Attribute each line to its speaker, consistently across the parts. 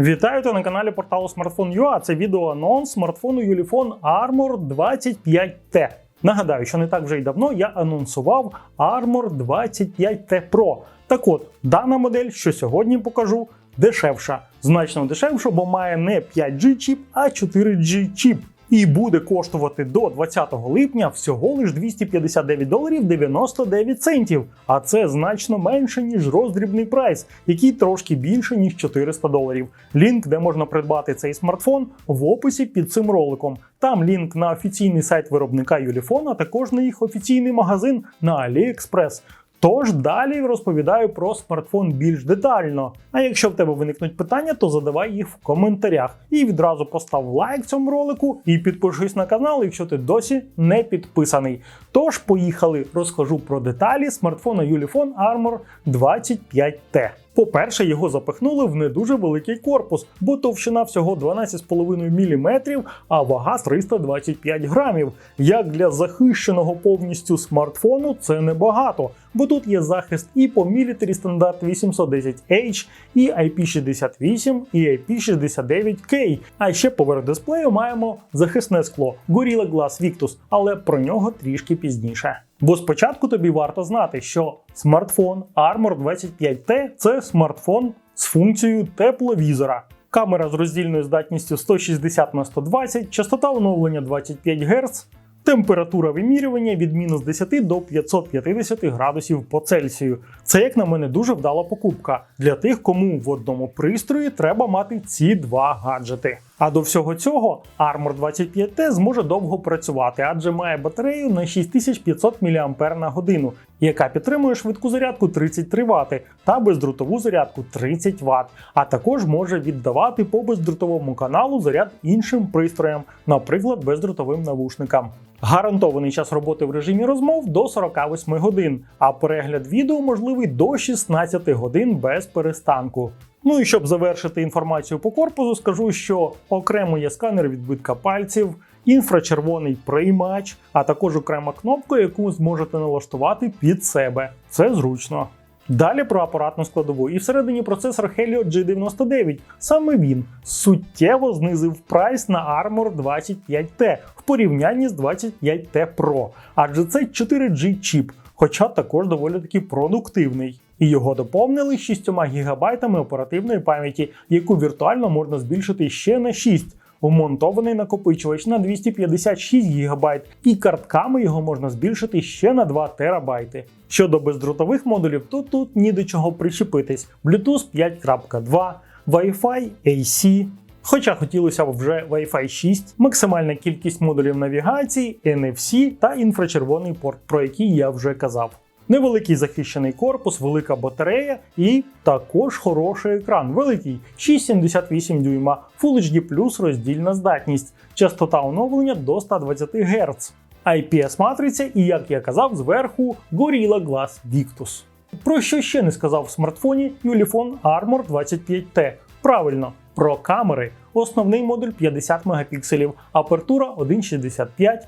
Speaker 1: Вітаю на каналі порталу Smartphone.ua. Це відео анонс смартфону Юліфон Armor 25T. Нагадаю, що не так вже й давно я анонсував Armor 25T Pro. Так от, дана модель, що сьогодні покажу, дешевша. Значно дешевша, бо має не 5G чіп, а 4G чіп. І буде коштувати до 20 липня всього лиш 259 доларів 99 центів. А це значно менше, ніж роздрібний прайс, який трошки більше, ніж 400 доларів. Лінк, де можна придбати цей смартфон, в описі під цим роликом. Там лінк на офіційний сайт виробника Юліфон, а також на їх офіційний магазин на AliExpress. Тож далі розповідаю про смартфон більш детально. А якщо в тебе виникнуть питання, то задавай їх в коментарях. І відразу постав лайк цьому ролику і підпишись на канал, якщо ти досі не підписаний. Тож поїхали, розкажу про деталі смартфона Юліфон Armor 25T. По-перше, його запихнули в не дуже великий корпус, бо товщина всього 12,5 мм, а вага 325 грамів. Як для захищеного повністю смартфону, це небагато, бо тут є захист і по Military стандарт 810H, і IP68, і IP69K. А ще поверх дисплею маємо захисне скло Gorilla Glass Victus, але про нього трішки пізніше. Бо спочатку тобі варто знати, що смартфон Armor 25T це смартфон з функцією тепловізора. Камера з роздільною здатністю 160 на 120, частота оновлення 25 Гц, температура вимірювання від мінус 10 до 550 градусів по Цельсію. Це, як на мене, дуже вдала покупка для тих, кому в одному пристрої треба мати ці два гаджети. А до всього цього Armor 25T зможе довго працювати, адже має батарею на 6500 мАч яка підтримує швидку зарядку 33 Вт та бездротову зарядку 30 Вт, а також може віддавати по бездротовому каналу заряд іншим пристроям, наприклад, бездротовим навушникам. Гарантований час роботи в режимі розмов до 48 годин, а перегляд відео можливий до 16 годин без перестанку. Ну і щоб завершити інформацію по корпусу, скажу, що окремо є сканер відбитка пальців, інфрачервоний приймач, а також окрема кнопка, яку зможете налаштувати під себе. Це зручно. Далі про апаратну складову і всередині процесор Helio G99. Саме він суттєво знизив прайс на Armor 25T в порівнянні з 25T Pro, адже це 4G чіп, хоча також доволі таки продуктивний. І його доповнили 6 ГБ оперативної пам'яті, яку віртуально можна збільшити ще на 6. Вмонтований накопичувач на 256 ГБ, і картками його можна збільшити ще на 2 ТБ. Щодо бездротових модулів, то тут ні до чого причепитись: Bluetooth 5.2, Wi-Fi AC. Хоча хотілося б вже Wi-Fi 6, максимальна кількість модулів навігації, NFC та інфрачервоний порт, про який я вже казав. Невеликий захищений корпус, велика батарея і також хороший екран. Великий 6,78 дюйма, Full HD роздільна здатність, частота оновлення до 120 Гц, IPS-матриця і, як я казав, зверху Gorilla Glass Victus. Про що ще не сказав в смартфоні Ulefone Armor 25T. Правильно, про камери. Основний модуль 50 мегапікселів, апертура 1,65,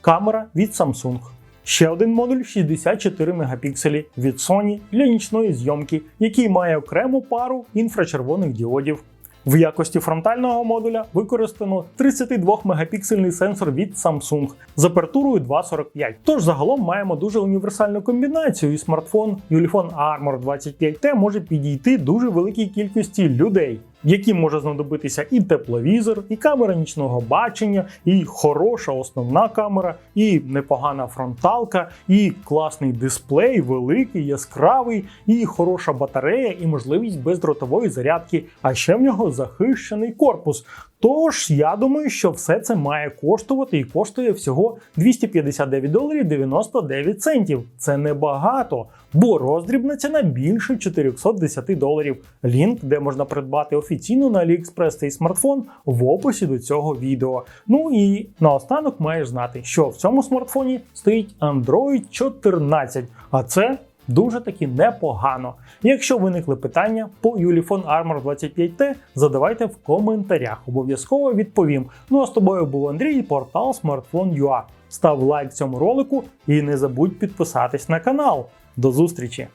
Speaker 1: камера від Samsung. Ще один модуль 64 мегапікселі від Sony для нічної зйомки, який має окрему пару інфрачервоних діодів. В якості фронтального модуля використано 32 мегапіксельний сенсор від Samsung з апертурою 2.45. Тож загалом маємо дуже універсальну комбінацію, і смартфон Ulefone Armor 25T може підійти дуже великій кількості людей яким може знадобитися і тепловізор, і камера нічного бачення, і хороша основна камера, і непогана фронталка, і класний дисплей, великий, яскравий, і хороша батарея, і можливість бездротової зарядки. А ще в нього захищений корпус. Тож я думаю, що все це має коштувати і коштує всього 259 доларів 99 центів. Це небагато, бо роздрібна ціна більше 410 доларів. Лінк, де можна придбати офіційно на AliExpress цей смартфон, в описі до цього відео. Ну і наостанок маєш знати, що в цьому смартфоні стоїть Android 14, а це дуже таки непогано. Якщо виникли питання по Ulefone Armor 25T, задавайте в коментарях. Обов'язково відповім. Ну а з тобою був Андрій, портал Smartphone.ua. Став лайк цьому ролику і не забудь підписатись на канал. До зустрічі!